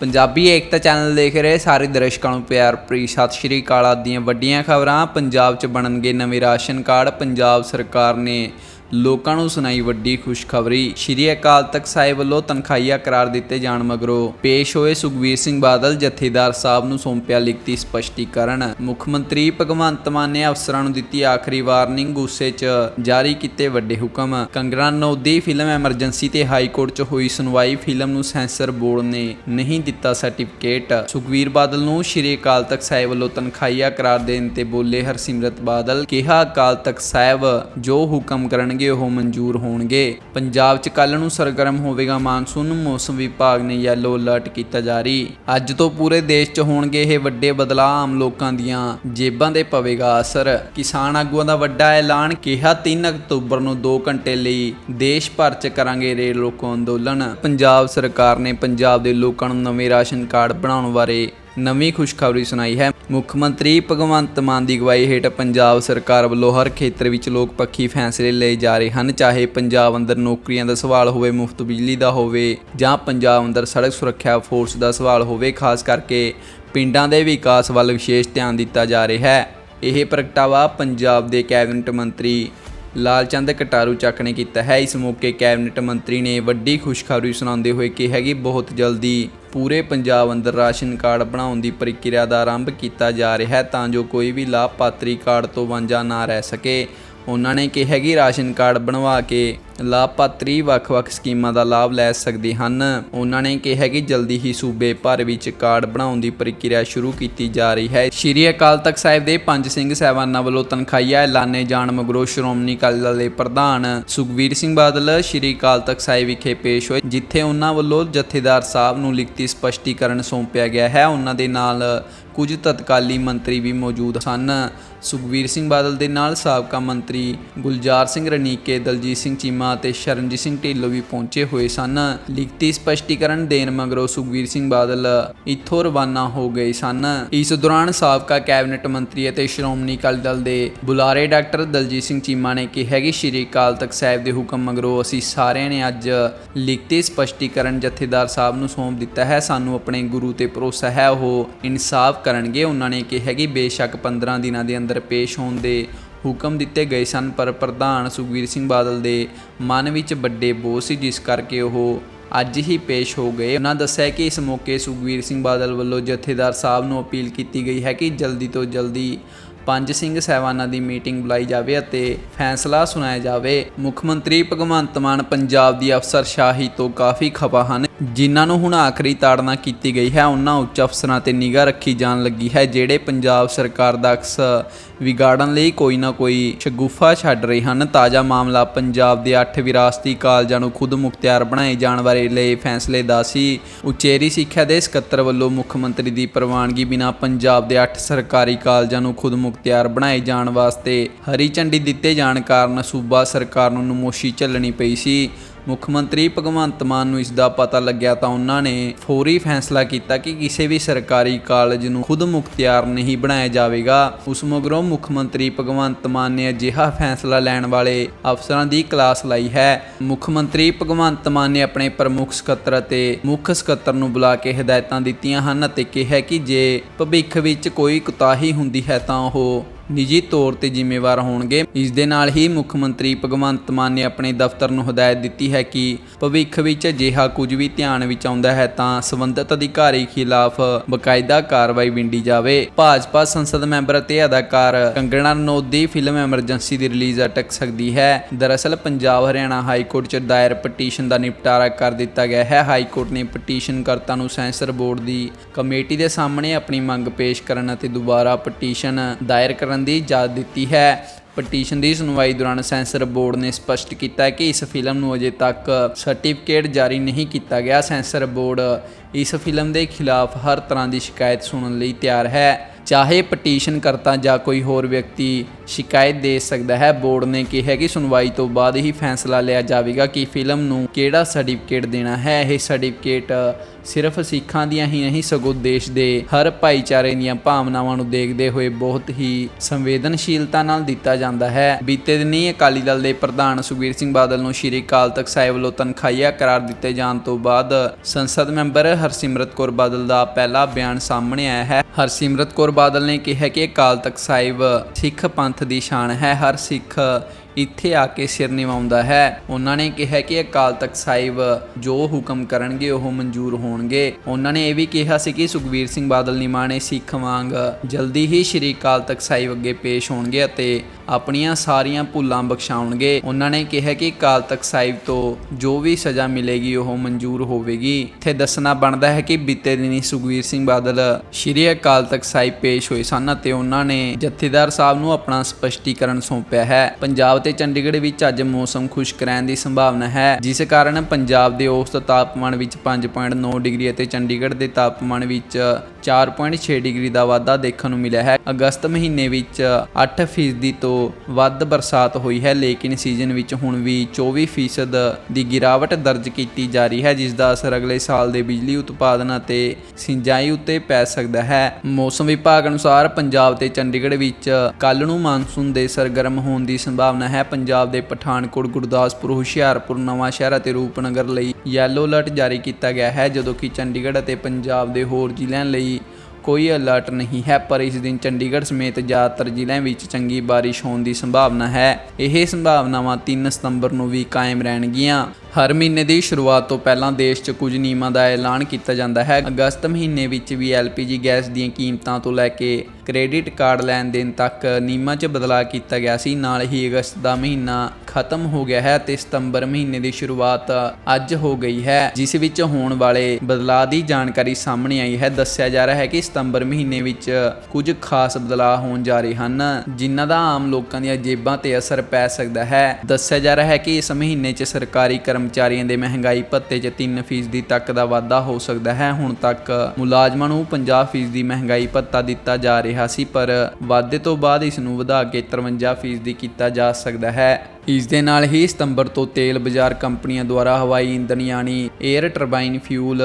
ਪੰਜਾਬੀ ਏਕਤਾ channel ਦੇਖ ਰਹੇ ਸਾਰੇ ਦਰਸ਼ਕਾਂ ਨੂੰ ਪਿਆਰ ਭਰੀ ਸਤਿ ਸ਼੍ਰੀ ਅਕਾਲ ਆਦਿ ਦੀਆਂ ਵੱਡੀਆਂ ਖਬਰਾਂ। ਪੰਜਾਬ 'ਚ ਬਣਨਗੇ ਨਵੇਂ ਰਾਸ਼ਨ ਕਾਰਡ, ਪੰਜਾਬ ਸਰਕਾਰ ਨੇ ਲੋਕਾਂ ਨੂੰ ਸੁਣਾਈ ਵੱਡੀ ਖੁਸ਼ਖਬਰੀ। ਸ਼੍ਰੀ ਅਕਾਲ ਤਖਤ ਸਾਹਿਬ ਵੱਲੋਂ ਤਨਖਾਹੀਆ ਕਰਾਰ ਦਿੱਤੇ ਜਾਣ ਮਗਰੋਂ ਪੇਸ਼ ਹੋਏ ਸੁਖਬੀਰ ਸਿੰਘ ਬਾਦਲ ਜਥੇਦਾਰ ਸਾਹਿਬ ਨੂੰ ਸੌਂਪਿਆ ਲਿਖਤੀ ਸਪਸ਼ਟੀਕਰਨ। ਮੁੱਖ ਮੰਤਰੀ ਭਗਵੰਤ ਮਾਨ ਨੇ ਅਫਸਰਾਂ ਨੂੰ ਦਿੱਤੀ ਆਖਰੀ ਵਾਰਨਿੰਗ ਗੁੱਸੇ 'ਚ ਜਾਰੀ ਕੀਤੇ ਵੱਡੇ ਹੁਕਮ। ਕੰਗਣਾ ਨੌਦੀ ਫਿਲਮ ਐਮਰਜੈਂਸੀ ਤੇ ਹਾਈ ਕੋਰਟ 'ਚ ਹੋਈ ਸੁਣਵਾਈ ਫਿਲਮ ਨੂੰ ਸੈਂਸਰ ਬੋਰਡ ਨੇ ਨਹੀਂ ਦਿੱਤਾ ਸਰਟੀਫਿਕੇਟ। ਸੁਖਬੀਰ ਬਾਦਲ ਨੂੰ ਸ਼੍ਰੀ ਅਕਾਲ ਤਖਤ ਸਾਹਿਬ ਵੱਲੋਂ ਤਨਖਾਹੀਆ ਕਰਾਰ ਦੇਣ ਤੇ ਬੋਲੇ ਹਰਸਿਮਰਤ ਬਾਦਲ ਕਿਹਾ, ਅਕਾਲ ਤਖਤ ਸਾਹਿਬ, ਜੋ ਹੁਕਮ ਕਰਨਗੇ ਉਹ ਮਨਜ਼ੂਰ ਹੋਣਗੇ। ਪੰਜਾਬ 'ਚ ਕੱਲ ਨੂੰ ਸਰਗਰਮ ਹੋਵੇਗਾ ਮਾਨਸੂਨ, ਮੌਸਮ ਵਿਭਾਗ ਨੇ ਯੈਲੋ ਅਲਰਟ ਕੀਤਾ ਜਾਰੀ। ਅੱਜ ਤੋਂ ਪੂਰੇ ਦੇਸ਼ 'ਚ ਹੋਣਗੇ ਇਹ ਵੱਡੇ ਬਦਲਾਅ ਆਮ ਲੋਕਾਂ ਦੀਆਂ ਜੇਬਾਂ ਤੇ ਪਵੇਗਾ ਅਸਰ। ਕਿਸਾਨ ਆਗੂਆਂ ਦਾ ਵੱਡਾ ਐਲਾਨ, ਕਿਹਾ 3 ਅਕਤੂਬਰ ਨੂੰ 2 ਘੰਟੇ ਲਈ ਦੇਸ਼ ਭਰ 'ਚ ਕਰਾਂਗੇ ਰੇਲ ਰੋਕੋ ਅੰਦੋਲਨ। ਪੰਜਾਬ ਸਰਕਾਰ ਨੇ ਪੰਜਾਬ ਦੇ ਲੋਕਾਂ ਨੂੰ ਨਵੇਂ ਰਾਸ਼ਨ ਕਾਰਡ ਬਣਾਉਣ ਬਾਰੇ ਨਵੀਂ ਖੁਸ਼ਖਬਰੀ ਸੁਣਾਈ ਹੈ। ਮੁੱਖ ਮੰਤਰੀ ਭਗਵੰਤ ਮਾਨ ਦੀ ਅਗਵਾਈ ਹੇਠ ਪੰਜਾਬ ਸਰਕਾਰ ਵੱਲੋਂ ਹਰ ਖੇਤਰ ਵਿੱਚ ਲੋਕ ਪੱਖੀ ਫੈਸਲੇ ਲਏ ਜਾ ਰਹੇ ਹਨ। ਚਾਹੇ ਪੰਜਾਬ ਅੰਦਰ ਨੌਕਰੀਆਂ ਦਾ ਸਵਾਲ ਹੋਵੇ, ਮੁਫਤ ਬਿਜਲੀ ਦਾ ਹੋਵੇ ਜਾਂ ਪੰਜਾਬ ਅੰਦਰ ਸੜਕ ਸੁਰੱਖਿਆ ਫੋਰਸ ਦਾ ਸਵਾਲ ਹੋਵੇ, ਖਾਸ ਕਰਕੇ ਪਿੰਡਾਂ ਦੇ ਵਿਕਾਸ ਵੱਲ ਵਿਸ਼ੇਸ਼ ਧਿਆਨ ਦਿੱਤਾ ਜਾ ਰਿਹਾ ਹੈ। ਇਹ ਪ੍ਰਗਟਾਵਾ ਪੰਜਾਬ ਦੇ ਕੈਬਨਿਟ ਮੰਤਰੀ ਲਾਲਚੰਦ ਕਟਾਰੂ ਚੱਕ ਨੇ ਕੀਤਾ ਹੈ। ਇਸ ਮੌਕੇ ਕੈਬਨਿਟ ਮੰਤਰੀ ਨੇ ਵੱਡੀ ਖੁਸ਼ਖਬਰੀ ਸੁਣਾਉਂਦੇ ਹੋਏ ਕਿਹਾ ਕਿ ਬਹੁਤ ਜਲਦੀ ਪੂਰੇ ਪੰਜਾਬ ਅੰਦਰ ਰਾਸ਼ਨ ਕਾਰਡ ਬਣਾਉਣ ਦੀ ਪ੍ਰਕਿਰਿਆ ਦਾ ਆਰੰਭ ਕੀਤਾ ਜਾ ਰਿਹਾ ਹੈ ਤਾਂ ਜੋ ਕੋਈ ਵੀ ਲਾਭਪਾਤਰੀ ਕਾਰਡ ਤੋਂ ਵਾਂਝਾ ਨਾ ਰਹਿ ਸਕੇ। ਉਹਨਾਂ ਨੇ ਕਿਹਾ ਕਿ ਰਾਸ਼ਨ ਕਾਰਡ ਬਣਵਾ ਕੇ ਲਾਭਪਾਤਰੀ ਵੱਖ-ਵੱਖ ਸਕੀਮਾਂ ਦਾ ਲਾਭ ਲੈ ਸਕਦੇ ਹਨ। ਉਹਨਾਂ ਨੇ ਕਿਹਾ ਕਿ ਜਲਦੀ ਹੀ ਸੂਬੇ ਭਰ ਵਿੱਚ ਕਾਰਡ ਬਣਾਉਣ ਦੀ ਪ੍ਰਕਿਰਿਆ ਸ਼ੁਰੂ ਕੀਤੀ ਜਾ ਰਹੀ ਹੈ। ਸ਼੍ਰੀ ਅਕਾਲ ਤਖਤ ਸਾਹਿਬ ਦੇ ਪੰਜ ਸਿੰਘ ਸਹਿਬਾਨਾਂ ਵੱਲੋਂ ਤਨਖਾਹੀਆ ਐਲਾਨੇ ਜਾਣ ਮਗਰੋਂ ਸ਼੍ਰੋਮਣੀ ਅਕਾਲੀ ਦਲ ਦੇ ਪ੍ਰਧਾਨ ਸੁਖਬੀਰ ਸਿੰਘ ਬਾਦਲ ਸ਼੍ਰੀ ਅਕਾਲ ਤਖਤ ਸਾਹਿਬ ਵਿਖੇ ਪੇਸ਼ ਹੋਏ, ਜਿੱਥੇ ਉਹਨਾਂ ਵੱਲੋਂ ਜਥੇਦਾਰ ਸਾਹਿਬ ਨੂੰ ਲਿਖਤੀ ਸਪਸ਼ਟੀਕਰਨ ਸੌਂਪਿਆ ਗਿਆ ਹੈ। ਉਹਨਾਂ ਦੇ ਨਾਲ ਕੁਝ ਤਤਕਾਲੀ ਮੰਤਰੀ ਵੀ ਮੌਜੂਦ ਸਨ। ਸੁਖਬੀਰ ਸਿੰਘ ਬਾਦਲ ਦੇ ਨਾਲ ਸਾਬਕਾ ਮੰਤਰੀ ਗੁਲਜ਼ਾਰ ਸਿੰਘ ਰਣੀਕੇ, ਦਲਜੀਤ ਸਿੰਘ ਚੀਮਾ ਅਤੇ ਸ਼ਰਨਜੀਤ ਸਿੰਘ ਢਿੱਲੋਂ ਵੀ ਪਹੁੰਚੇ ਹੋਏ ਸਨ। ਲਿਖਤੀ ਸਪਸ਼ਟੀਕਰਨ ਦੇਣ ਮਗਰੋਂ ਸੁਖਬੀਰ ਸਿੰਘ ਬਾਦਲ ਇੱਥੋਂ ਰਵਾਨਾ ਹੋ ਗਏ ਸਨ। ਇਸ ਦੌਰਾਨ ਸਾਬਕਾ ਕੈਬਨਿਟ ਮੰਤਰੀ ਅਤੇ ਸ਼੍ਰੋਮਣੀ ਅਕਾਲੀ ਦਲ ਦੇ ਬੁਲਾਰੇ ਡਾਕਟਰ ਦਲਜੀਤ ਸਿੰਘ ਚੀਮਾ ਨੇ ਕਿਹਾ ਕਿ ਸ਼੍ਰੀ ਅਕਾਲ ਤਖਤ ਸਾਹਿਬ ਦੇ ਹੁਕਮ ਮਗਰੋਂ ਅਸੀਂ ਸਾਰਿਆਂ ਨੇ ਅੱਜ ਲਿਖਤੀ ਸਪਸ਼ਟੀਕਰਨ ਜਥੇਦਾਰ ਸਾਹਿਬ ਨੂੰ ਸੌਂਪ ਦਿੱਤਾ ਹੈ। ਸਾਨੂੰ ਆਪਣੇ ਗੁਰੂ ਤੇ ਭਰੋਸਾ ਹੈ, ਉਹ ਇਨਸਾਫ ਕਰਨਗੇ। ਉਹਨਾਂ ਨੇ ਕਿਹਾ ਕਿ ਬੇਸ਼ੱਕ 15 ਦਿਨਾਂ ਦੇ ਅੰਦਰ ਪੇਸ਼ ਹੋਣ ਦੇ ਹੁਕਮ ਦਿੱਤੇ ਗਏ ਸਨ, ਪਰ ਪ੍ਰਧਾਨ ਸੁਖਬੀਰ ਸਿੰਘ ਬਾਦਲ ਦੇ ਮਨ ਵਿੱਚ ਵੱਡੇ ਬੋਝ ਸੀ, ਜਿਸ ਕਰਕੇ ਉਹ ਅੱਜ ਹੀ ਪੇਸ਼ ਹੋ ਗਏ। ਉਹਨਾਂ ਦੱਸਿਆ ਕਿ ਇਸ ਮੌਕੇ ਸੁਖਬੀਰ ਸਿੰਘ ਬਾਦਲ ਵੱਲੋਂ ਜਥੇਦਾਰ ਸਾਹਿਬ ਨੂੰ ਅਪੀਲ ਕੀਤੀ ਗਈ ਹੈ ਕਿ ਜਲਦੀ ਤੋਂ ਜਲਦੀ ਪੰਜ ਸਿੰਘ ਸਹਿਬਾਨਾਂ ਦੀ ਮੀਟਿੰਗ ਬੁਲਾਈ ਜਾਵੇ ਅਤੇ ਫੈਸਲਾ ਸੁਣਾਇਆ ਜਾਵੇ। ਮੁੱਖ ਮੰਤਰੀ ਭਗਵੰਤ ਮਾਨ ਪੰਜਾਬ ਦੀ ਅਫਸਰਸ਼ਾਹੀ ਤੋਂ ਕਾਫੀ ਖਪਾ ਹਨ। ਜਿਨ੍ਹਾਂ ਨੂੰ ਹੁਣ ਆਖਰੀ ਤਾੜਨਾ ਕੀਤੀ ਗਈ ਹੈ, ਉਹਨਾਂ ਉੱਚ ਅਫਸਰਾਂ ਤੇ ਨਿਗਾਹ ਰੱਖੀ ਜਾਣ ਲੱਗੀ ਹੈ, ਜਿਹੜੇ ਪੰਜਾਬ ਸਰਕਾਰ ਦਾ ਅਕਸ ਵਿਗਾੜਨ ਲਈ ਕੋਈ ਨਾ ਕੋਈ ਸ਼ਗੂਫਾ ਛੱਡ ਰਹੇ ਹਨ। ਤਾਜ਼ਾ ਮਾਮਲਾ ਪੰਜਾਬ ਦੇ 8 ਵਿਰਾਸਤੀ ਕਾਲਜਾਂ ਨੂੰ ਖੁਦ ਮੁਖਤਿਆਰ ਬਣਾਏ ਜਾਣ ਬਾਰੇ ਲਈ ਫੈਸਲੇ ਦਾ ਸੀ। ਉਚੇਰੀ ਸਿੱਖਿਆ ਦੇ ਸਕੱਤਰ ਵੱਲੋਂ ਮੁੱਖ ਮੰਤਰੀ ਦੀ ਪ੍ਰਵਾਨਗੀ ਬਿਨਾਂ ਪੰਜਾਬ ਦੇ 8 ਸਰਕਾਰੀ ਕਾਲਜਾਂ ਨੂੰ ਖੁਦ ਮੁਖਤਿਆਰ ਬਣਾਏ ਜਾਣ ਵਾਸਤੇ ਹਰੀ ਝੰਡੀ ਦਿੱਤੇ ਜਾਣ ਕਾਰਨ ਸੂਬਾ ਸਰਕਾਰ ਨੂੰ ਨਮੋਸ਼ੀ ਝੱਲਣੀ ਪਈ ਸੀ। ਮੁੱਖ ਮੰਤਰੀ ਭਗਵੰਤ ਮਾਨ ਨੂੰ ਇਸ ਦਾ ਪਤਾ ਲੱਗਿਆ ਤਾਂ ਉਹਨਾਂ ਨੇ ਫੌਰੀ ਫੈਸਲਾ ਕੀਤਾ ਕਿ ਕਿਸੇ ਵੀ ਸਰਕਾਰੀ ਕਾਲਜ ਨੂੰ ਖੁਦ ਮੁਖਤਿਆਰ ਨਹੀਂ ਬਣਾਇਆ ਜਾਵੇਗਾ। ਉਸ ਮਗਰੋਂ ਮੁੱਖ ਮੰਤਰੀ ਭਗਵੰਤ ਮਾਨ ਨੇ ਅਜਿਹਾ ਫੈਸਲਾ ਲੈਣ ਵਾਲੇ ਅਫਸਰਾਂ ਦੀ ਕਲਾਸ ਲਾਈ ਹੈ। ਮੁੱਖ ਮੰਤਰੀ ਭਗਵੰਤ ਮਾਨ ਨੇ ਆਪਣੇ ਪ੍ਰਮੁੱਖ ਸਕੱਤਰ ਅਤੇ ਮੁੱਖ ਸਕੱਤਰ ਨੂੰ ਬੁਲਾ ਕੇ ਹਦਾਇਤਾਂ ਦਿੱਤੀਆਂ ਹਨ ਅਤੇ ਕਿਹਾ ਕਿ ਜੇ ਭਵਿੱਖ ਵਿੱਚ ਕੋਈ ਕੁਤਾਹੀ ਹੁੰਦੀ ਹੈ ਤਾਂ ਉਹ ਨਿੱਜੀ ਤੌਰ ਤੇ ਜ਼ਿੰਮੇਵਾਰ ਹੋਣਗੇ। ਇਸ ਦੇ ਨਾਲ ਹੀ ਮੁੱਖ ਮੰਤਰੀ ਭਗਵੰਤ ਮਾਨ ਨੇ ਆਪਣੇ ਦਫ਼ਤਰ ਨੂੰ ਹਦਾਇਤ ਦਿੱਤੀ ਹੈ ਕਿ ਭਵਿੱਖ ਵਿੱਚ ਅਜਿਹਾ ਕੁਝ ਵੀ ਧਿਆਨ ਵਿੱਚ ਆਉਂਦਾ ਹੈ ਤਾਂ ਸੰਬੰਧਿਤ ਅਧਿਕਾਰੀ ਖਿਲਾਫ ਬਕਾਇਦਾ ਕਾਰਵਾਈ ਵਿੰਡੀ ਜਾਵੇ। ਭਾਜਪਾ ਸੰਸਦ ਮੈਂਬਰ ਅਤੇ ਅਦਾਕਾਰ ਕੰਗਣਾ ਰਣੌਤ ਦੀ ਫਿਲਮ ਐਮਰਜੈਂਸੀ ਦੀ ਰਿਲੀਜ਼ ਅਟਕ ਸਕਦੀ ਹੈ। ਦਰਅਸਲ, ਪੰਜਾਬ ਹਰਿਆਣਾ ਹਾਈ ਕੋਰਟ 'ਚ ਦਾਇਰ ਪਟੀਸ਼ਨ ਦਾ ਨਿਪਟਾਰਾ ਕਰ ਦਿੱਤਾ ਗਿਆ ਹੈ। ਹਾਈ ਕੋਰਟ ਨੇ ਪਟੀਸ਼ਨ ਕਰਤਾ ਨੂੰ ਸੈਂਸਰ ਬੋਰਡ ਦੀ ਕਮੇਟੀ ਦੇ ਸਾਹਮਣੇ ਆਪਣੀ ਮੰਗ ਪੇਸ਼ ਕਰਨ ਅਤੇ ਦੁਬਾਰਾ ਪਟੀਸ਼ਨ ਦਾਇਰ ਕਰਨ ਦੀ ਇਜਾਜ਼ਤ ਦਿੱਤੀ ਹੈ। ਪਟੀਸ਼ਨ ਦੀ ਸੁਣਵਾਈ ਦੌਰਾਨ ਸੈਂਸਰ ਬੋਰਡ ਨੇ ਸਪਸ਼ਟ ਕੀਤਾ ਕਿ ਇਸ ਫਿਲਮ ਨੂੰ ਅਜੇ ਤੱਕ ਸਰਟੀਫਿਕੇਟ ਜਾਰੀ ਨਹੀਂ ਕੀਤਾ ਗਿਆ। ਸੈਂਸਰ ਬੋਰਡ ਇਸ ਫਿਲਮ ਦੇ ਖਿਲਾਫ ਹਰ ਤਰ੍ਹਾਂ ਦੀ ਸ਼ਿਕਾਇਤ ਸੁਣਨ ਲਈ ਤਿਆਰ ਹੈ। ਚਾਹੇ ਪਟੀਸ਼ਨ ਕਰਤਾ ਜਾਂ ਕੋਈ ਹੋਰ ਵਿਅਕਤੀ ਸ਼ਿਕਾਇਤ ਦੇ ਸਕਦਾ ਹੈ, ਬੋਰਡ ਨੇ ਕਿਹਾ ਕਿ ਸੁਣਵਾਈ ਤੋਂ ਬਾਅਦ ਹੀ ਫੈਸਲਾ ਲਿਆ ਜਾਵੇਗਾ ਕਿ ਫਿਲਮ ਨੂੰ ਕਿਹੜਾ ਸਰਟੀਫਿਕੇਟ ਦੇਣਾ ਹੈ। ਇਹ ਸਰਟੀਫਿਕੇਟ ਸਿਰਫ ਸਿੱਖਾਂ ਦੀਆਂ ਹੀ ਨਹੀਂ, ਸਗੋਂ ਦੇਸ਼ ਦੇ ਹਰ ਭਾਈਚਾਰੇ ਦੀਆਂ ਭਾਵਨਾਵਾਂ ਨੂੰ ਦੇਖਦੇ ਹੋਏ ਬਹੁਤ ਹੀ ਸੰਵੇਦਨਸ਼ੀਲਤਾ ਨਾਲ ਦਿੱਤਾ ਜਾਂਦਾ ਹੈ। ਬੀਤੇ ਦਿਨੀ ਅਕਾਲੀ ਦਲ ਦੇ ਪ੍ਰਧਾਨ ਸੁਖਬੀਰ ਸਿੰਘ ਬਾਦਲ ਨੂੰ ਸ਼੍ਰੀ ਅਕਾਲ ਤਖਤ ਸਾਹਿਬ ਵੱਲੋਂ ਤਨਖਾਹੀਆ ਕਰਾਰ ਦਿੱਤੇ ਜਾਣ ਤੋਂ ਬਾਅਦ ਸੰਸਦ ਮੈਂਬਰ ਹਰਸਿਮਰਤ ਕੌਰ ਬਾਦਲ ਦਾ ਪਹਿਲਾ ਬਿਆਨ ਸਾਹਮਣੇ ਆਇਆ ਹੈ। ਹਰਸਿਮਰਤ ਕੌਰ ਬਾਦਲ ਨੇ ਕਿਹਾ ਕਿ ਅਕਾਲ ਤਖਤ ਸਾਹਿਬ ਸਿੱਖ ਪੰਥ ਦੀ ਸ਼ਾਨ ਹੈ। ਹਰ ਸਿੱਖ ਇੱਥੇ ਆ ਕੇ ਸਿਰ ਨਿਵਾਉਂਦਾ ਹੈ। ਉਹਨਾਂ ਨੇ ਕਿਹਾ ਕਿ ਅਕਾਲ ਤਖਤ ਸਾਹਿਬ ਜੋ ਹੁਕਮ ਕਰਨਗੇ, ਉਹ ਮਨਜ਼ੂਰ ਹੋਣਗੇ। ਉਹਨਾਂ ਨੇ ਇਹ ਵੀ ਕਿਹਾ ਸੀ ਕਿ ਸੁਖਬੀਰ ਸਿੰਘ ਬਾਦਲ ਨਿਮਾਣੇ ਸਿੱਖ ਵਾਂਗ ਜਲਦੀ ਹੀ ਸ਼੍ਰੀ ਅਕਾਲ ਤਖਤ ਸਾਹਿਬ ਅੱਗੇ ਪੇਸ਼ ਹੋਣਗੇ ਅਤੇ ਆਪਣੀਆਂ ਸਾਰੀਆਂ ਭੁੱਲਾਂ ਬਖਸ਼ਾਉਣਗੇ। ਉਹਨਾਂ ਨੇ ਕਿਹਾ ਕਿ ਅਕਾਲ ਤਖਤ ਸਾਹਿਬ ਤੋਂ ਜੋ ਵੀ ਸਜ਼ਾ ਮਿਲੇਗੀ, ਉਹ ਮਨਜ਼ੂਰ ਹੋਵੇਗੀ। ਇੱਥੇ ਦੱਸਣਾ ਬਣਦਾ ਹੈ ਕਿ ਬੀਤੇ ਦਿਨੀ ਸੁਖਬੀਰ ਸਿੰਘ ਬਾਦਲ ਸ਼੍ਰੀ ਅਕਾਲ ਤਖਤ ਸਾਹਿਬ ਪੇਸ਼ ਹੋਏ ਸਨ ਅਤੇ ਉਹਨਾਂ ਨੇ ਜਥੇਦਾਰ ਸਾਹਿਬ ਨੂੰ ਆਪਣਾ ਸਪਸ਼ਟੀਕਰਨ ਸੌਂਪਿਆ ਹੈ। ਪੰਜਾਬ ਤੇ ਚੰਡੀਗੜ੍ਹ ਵਿੱਚ ਅੱਜ ਮੌਸਮ ਖੁਸ਼ਕ ਰਹਿਣ ਦੀ ਸੰਭਾਵਨਾ ਹੈ, ਜਿਸ ਕਾਰਨ ਪੰਜਾਬ ਦੇ ਔਸਤ ਤਾਪਮਾਨ ਵਿੱਚ 5.9 ਡਿਗਰੀ ਅਤੇ ਚੰਡੀਗੜ੍ਹ ਦੇ ਤਾਪਮਾਨ ਵਿੱਚ 4.6 ਡਿਗਰੀ ਦਾ ਵਾਧਾ ਦੇਖਣ ਨੂੰ ਮਿਲਿਆ ਹੈ। ਅਗਸਤ ਮਹੀਨੇ ਵਿੱਚ 8 ਫੀਸਦੀ ਤੋਂ ਵੱਧ ਬਰਸਾਤ ਹੋਈ ਹੈ, ਲੇਕਿਨ ਸੀਜ਼ਨ ਵਿੱਚ ਹੁਣ ਵੀ 24 ਫੀਸਦ ਦੀ ਗਿਰਾਵਟ ਦਰਜ ਕੀਤੀ ਜਾ ਰਹੀ ਹੈ, ਜਿਸ ਦਾ ਅਸਰ ਅਗਲੇ ਸਾਲ ਦੇ ਬਿਜਲੀ ਉਤਪਾਦਨ ਅਤੇ ਸਿੰਜਾਈ ਉੱਤੇ ਪੈ ਸਕਦਾ ਹੈ। ਮੌਸਮ ਵਿਭਾਗ ਅਨੁਸਾਰ ਪੰਜਾਬ ਤੇ ਚੰਡੀਗੜ੍ਹ ਵਿੱਚ ਕੱਲ ਨੂੰ ਮਾਨਸੂਨ ਦੇ ਸਰਗਰਮ ਹੋਣ ਦੀ ਸੰਭਾਵਨਾ ਹੈ ਪੰਜਾਬ ਦੇ ਪਠਾਨਕੋਟ, ਗੁਰਦਾਸਪੁਰ, ਹੁਸ਼ਿਆਰਪੁਰ ਨਵਾਂਸ਼ਹਿਰ ਅਤੇ ਰੂਪਨਗਰ ਲਈ ਯੈਲੋ ਅਲਰਟ ਜਾਰੀ ਕੀਤਾ ਗਿਆ ਹੈ, ਜਦੋਂ ਕਿ ਚੰਡੀਗੜ੍ਹ ਅਤੇ ਪੰਜਾਬ ਦੇ ਹੋਰ ਜ਼ਿਲ੍ਹਿਆਂ ਲਈ ਕੋਈ ਅਲਰਟ ਨਹੀਂ ਹੈ, ਪਰ ਇਸ ਦਿਨ ਚੰਡੀਗੜ੍ਹ ਸਮੇਤ ਜ਼ਿਆਦਾਤਰ ਜ਼ਿਲ੍ਹਿਆਂ ਵਿੱਚ ਚੰਗੀ ਬਾਰਿਸ਼ ਹੋਣ ਦੀ ਸੰਭਾਵਨਾ ਹੈ। ਇਹ ਸੰਭਾਵਨਾਵਾਂ 3 ਸਤੰਬਰ ਨੂੰ ਵੀ ਕਾਇਮ ਰਹਿਣਗੀਆਂ। ਹਰ ਮਹੀਨੇ ਦੀ ਸ਼ੁਰੂਆਤ ਤੋਂ ਪਹਿਲਾਂ ਦੇਸ਼ 'ਚ ਕੁਝ ਨਿਯਮਾਂ ਦਾ ਐਲਾਨ ਕੀਤਾ ਜਾਂਦਾ ਹੈ। ਅਗਸਤ ਮਹੀਨੇ ਵਿੱਚ ਵੀ LPG ਗੈਸ ਦੀਆਂ ਕੀਮਤਾਂ ਤੋਂ ਲੈ ਕੇ ਕ੍ਰੈਡਿਟ ਕਾਰਡ ਲੈਣ ਦੇਣ ਤੱਕ ਨਿਯਮਾਂ 'ਚ ਬਦਲਾਅ ਕੀਤਾ ਗਿਆ ਸੀ। ਨਾਲ ਹੀ ਅਗਸਤ ਦਾ ਮਹੀਨਾ ਖਤਮ ਹੋ ਗਿਆ ਹੈ ਤੇ ਸਤੰਬਰ ਮਹੀਨੇ ਦੀ ਸ਼ੁਰੂਆਤ ਅੱਜ ਹੋ ਗਈ ਹੈ, ਜਿਸ ਵਿੱਚ ਹੋਣ ਵਾਲੇ ਬਦਲਾਅ ਦੀ ਜਾਣਕਾਰੀ ਸਾਹਮਣੇ ਆਈ ਹੈ। ਦੱਸਿਆ ਜਾ ਰਿਹਾ ਹੈ ਕਿ ਸਤੰਬਰ ਮਹੀਨੇ ਵਿੱਚ ਕੁਝ ਖਾਸ ਬਦਲਾਅ ਹੋਣ ਜਾ ਰਹੇ ਹਨ, ਜਿਨ੍ਹਾਂ ਦਾ ਆਮ ਲੋਕਾਂ ਦੀਆਂ ਜੇਬਾਂ ਤੇ ਅਸਰ ਪੈ ਸਕਦਾ ਹੈ। ਦੱਸਿਆ ਜਾ ਰਿਹਾ ਹੈ ਕਿ ਇਸ ਮਹੀਨੇ 'ਚ ਸਰਕਾਰੀ ਕਰਮ ਕਰਮਚਾਰੀਆਂ ਦੇ ਮਹਿੰਗਾਈ ਭੱਤੇ 'ਚ 3% ਤੱਕ ਦਾ ਵਾਧਾ ਹੋ ਸਕਦਾ ਹੈ। ਹੁਣ ਤੱਕ ਮੁਲਾਜ਼ਮਾਂ ਨੂੰ 50% ਮਹਿੰਗਾਈ ਭੱਤਾ ਦਿੱਤਾ ਜਾ ਰਿਹਾ ਸੀ, ਪਰ ਵਾਧੇ ਤੋਂ ਬਾਅਦ ਇਸ ਨੂੰ ਵਧਾ ਕੇ 53% ਕੀਤਾ ਜਾ ਸਕਦਾ ਹੈ। ਇਸ ਦੇ ਨਾਲ ਹੀ ਸਤੰਬਰ ਤੋਂ ਤੇਲ ਬਾਜ਼ਾਰ ਕੰਪਨੀਆਂ ਦੁਆਰਾ ਹਵਾਈ ਇੰਧਨ ਯਾਨੀ 에ਅਰ ਟਰਬਾਈਨ ਫਿਊਲ